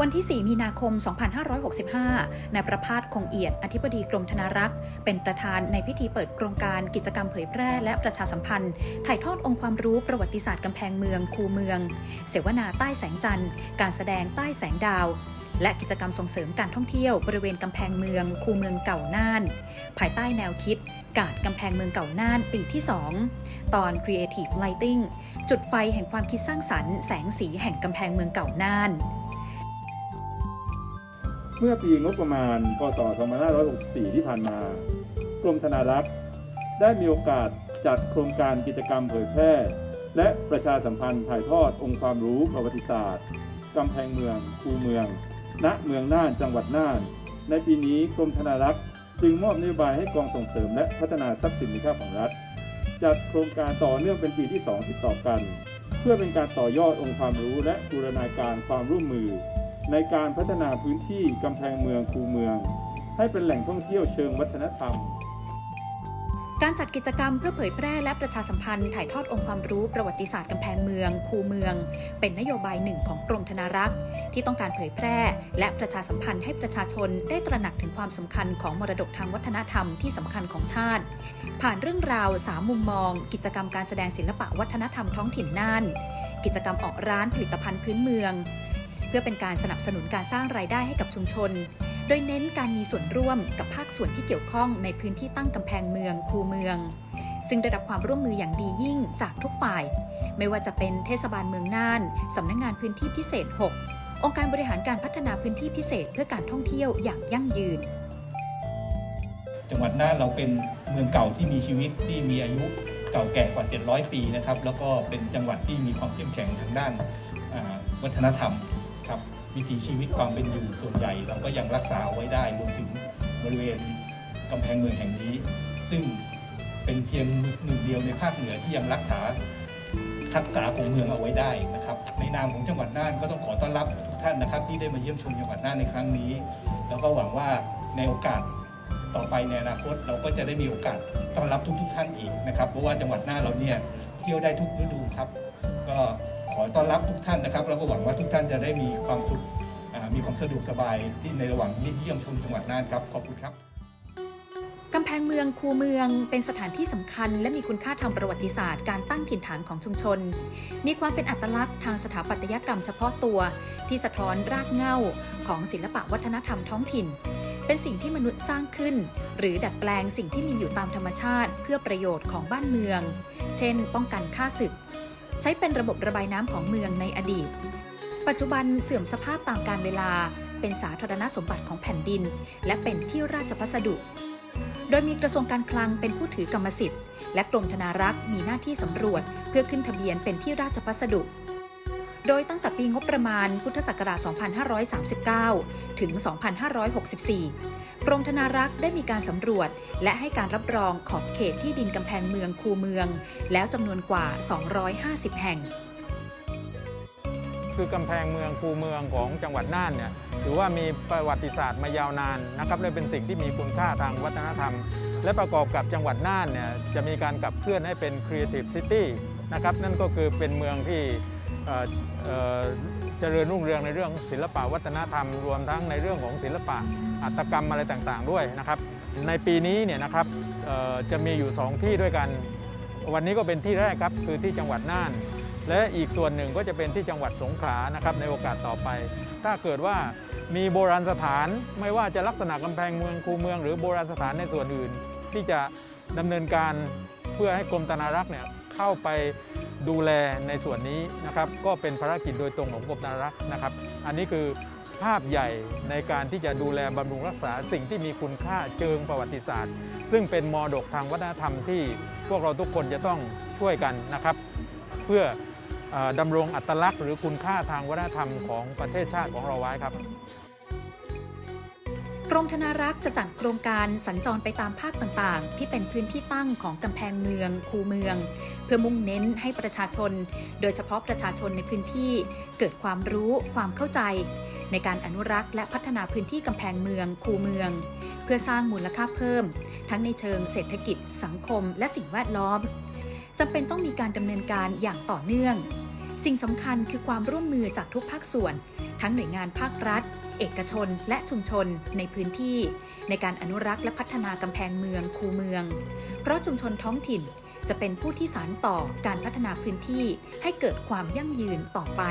วันที่ 4 มีนาคม 2565 นายประภาสคงเอียด อธิบดีกรมธนารักษ์ เป็นประธานในพิธีเปิดโครงการกิจกรรมเผยแพร่และประชาสัมพันธ์ ถ่ายทอดองค์ความรู้ประวัติศาสตร์กำแพงเมืองคูเมือง เสวนาใต้แสงจันทร์ การแสดงใต้แสงดาว และกิจกรรมส่งเสริมการท่องเที่ยวบริเวณกำแพงเมือง คูเมืองเก่าน่าน ภายใต้แนวคิด กาดกำแพงเมืองเก่าน่านปีที่ 2 ตอน Creative Lighting จุดไฟแห่งความคิดสร้างสรรค์แสงสีแห่งกำแพงเมืองเก่าน่าน เมื่อปีงบประมาณ พศ 2564 ที่ผ่านมา กรมธนารักษ์ได้มีโอกาสจัดโครงการกิจกรรมเผยแพร่ และประชาสัมพันธ์ถ่ายทอดองค์ความรู้ประวัติศาสตร์กำแพงเมือง คูเมือง ณ เมืองน่าน จังหวัดน่าน ในปีนี้กรมธนารักษ์จึงมอบนโยบายให้กองส่งเสริมและพัฒนาทรัพย์สินมีค่าของรัฐ จัดโครงการต่อเนื่องเป็นปีที่2ติดต่อกัน เพื่อเป็นการต่อยอดองค์ความรู้และบูรณาการความร่วมมือ ในการพัฒนาพื้นที่กำแพงเมืองคูเมือง ให้เป็นแหล่งท่องเที่ยวเชิงวัฒนธรรม การจัดกิจกรรมเพื่อเผยแพร่และประชาสัมพันธ์ถ่ายทอดองค์ความรู้ประวัติศาสตร์กำแพงเมือง คูเมือง เป็นนโยบายหนึ่งของกรมธนารักษ์ ที่ต้องการเผยแพร่ และประชาสัมพันธ์ให้ประชาชนได้ตระหนักถึงความสำคัญของมรดกทางวัฒนธรรมที่สำคัญของชาติ ผ่านเรื่องราวสามมุมมอง กิจกรรมการแสดงศิลปะวัฒนธรรมท้องถิ่นน่านกิจกรรมออกร้านผลิตภัณฑ์พื้นเมือง เพื่อเป็นการสนับสนุนการสร้างรายได้ให้กับชุมชน โดยเน้นการมีส่วนร่วมกับภาคส่วนที่เกี่ยวข้องในพื้นที่ตั้งกำแพงเมืองคูเมือง ซึ่งได้รับความร่วมมืออย่างดียิ่งจากทุกฝ่าย ไม่ว่าจะเป็นเทศบาลเมืองน่านสำนักงานพื้นที่พิเศษ 6 องค์การบริหารการพัฒนาพื้นที่พิเศษเพื่อการท่องเที่ยวอย่างยั่งยืน จังหวัดน่านเราเป็นเมืองเก่าที่มีชีวิตที่มีอายุเก่าแก่กว่า 700 ปีนะครับ แล้วก็เป็นจังหวัดที่มีความเข้มแข็งทางด้านวัฒนธรรม ครับ วิถีชีวิตความเป็นอยู่ส่วนใหญ่เราก็ยังรักษาเอาไว้ได้รวมถึงบริเวณกำแพงเมืองแห่งนี้ ซึ่งเป็นเพียงหนึ่งเดียวในภาคเหนือที่ยังรักษาทักษะของเมืองเอาไว้ได้นะครับ ในนามของจังหวัดน่านก็ต้องขอต้อนรับทุกท่านนะครับ ที่ได้มาเยี่ยมชมจังหวัดน่านในครั้งนี้ แล้วก็หวังว่าในโอกาสต่อไปในอนาคตเราก็จะได้มีโอกาสต้อนรับทุกๆทท่านอีกนะครับ เพราะว่าจังหวัดน่านเราเนี่ยเที่ยวได้ทุกฤดูครับ ก็ ขอต้อนรับทุกท่านนะครับแล้วก็หวังว่าทุกท่านจะได้มีความสุขมีความสะดวกสบายที่ในระหว่างที่เยี่ยมชมจังหวัดน่านครับ ขอบคุณครับกำแพงเมืองคูเมืองเป็นสถานที่สำคัญ และมีคุณค่าทางประวัติศาสตร์การตั้งถิ่นฐานของชุมชน มีความเป็นอัตลักษณ์ทางสถาปัตยกรรมเฉพาะตัว ที่สะท้อนรากเหง้าของศิลปะวัฒนธรรมท้องถิ่น เป็นสิ่งที่มนุษย์สร้างขึ้น หรือดัดแปลงสิ่งที่มีอยู่ตามธรรมชาติ เพื่อประโยชน์ของบ้านเมือง เช่น ป้องกันค่าศึก ใช้เป็นระบบระบายน้ำของเมืองในอดีต ปัจจุบันเสื่อมสภาพตามกาลเวลา เป็นสาธารณสมบัติของแผ่นดิน และเป็นที่ราชพัสดุ โดยมีกระทรวงการคลังเป็นผู้ถือกรรมสิทธิ์ และกรมธนารักษ์มีหน้าที่สำรวจ เพื่อขึ้นทะเบียนเป็นที่ราชพัสดุโดยตั้งแต่ปีงบประมาณพุทธศักราช 2539 ถึง 2564 กรมธนารักษ์ได้มีการสำรวจ และให้การรับรองขอบเขตที่ดินกำแพงเมืองคูเมือง แล้วจำนวนกว่า 250 แห่ง คือกำแพงเมืองคูเมืองของจังหวัดน่านเนี่ยถือว่ามีประวัติศาสตร์มายาวนานนะครับและเป็นสิ่งที่มีคุณค่าทางวัฒนธรรม และประกอบกับจังหวัดน่านเนี่ยจะมีการขับเคลื่อนให้เป็น Creative City นะครับนั่นก็คือเป็นเมืองที่ เจริญรุ่งเรืองในเรื่องศิลปะวัฒนธรรมรวมทั้งในเรื่องของศิลปะหัตกรรมอะไรต่างๆ ด้วยนะครับ ในปีนี้เนี่ยนะครับจะมีอยู่ 2 ที่ด้วยกัน วันนี้ก็เป็นที่แรกครับคือที่จังหวัดน่าน และอีกส่วนหนึ่งก็จะเป็นที่จังหวัดสงขลานะครับในโอกาสต่อไป ถ้าเกิดว่ามีโบราณสถานไม่ว่าจะลักษณะกำแพงเมืองคูเมือง หรือโบราณสถานในส่วนอื่น ที่จะดำเนินการเพื่อให้กรมธนารักษ์เนี่ยเข้าไป ดูแลในส่วนนี้นะครับก็เป็นภารกิจโดยตรงของกรมธนารักษ์นะครับ อันนี้คือภาพใหญ่ในการที่จะดูแลบำรุงรักษาสิ่งที่มีคุณค่าเชิงประวัติศาสตร์ ซึ่งเป็นมรดกทางวัฒนธรรมที่พวกเราทุกคนจะต้องช่วยกันนะครับ เพื่อเอ่อดำรงอัตลักษณ์หรือคุณค่าทางวัฒนธรรมของประเทศชาติของเราไว้ครับ กรมธนารักษ์จะจัดโครงการสัญจรไปตามภาคต่างๆ ที่เป็นพื้นที่ตั้งของกำแพงเมือง คูเมือง เพื่อมุ่งเน้นให้ประชาชน โดยเฉพาะประชาชนในพื้นที่เกิดความรู้ความเข้าใจ ในการอนุรักษ์และพัฒนาพื้นที่กำแพงเมือง คูเมือง เพื่อสร้างมูลค่าเพิ่ม ทั้งในเชิงเศรษฐกิจ สังคม และสิ่งแวดล้อมจำเป็นต้องมีการดำเนินการอย่างต่อเนื่อง สิ่งสำคัญคือความร่วมมือจากทุกภาคส่วน ทั้งหน่วยงานภาครัฐ เอกชน และชุมชนในพื้นที่ ในการอนุรักษ์และพัฒนากำแพงเมืองคูเมือง เพราะชุมชนท้องถิ่นจะเป็นผู้ที่สานต่อการพัฒนาพื้นที่ให้เกิดความยั่งยืนต่อไป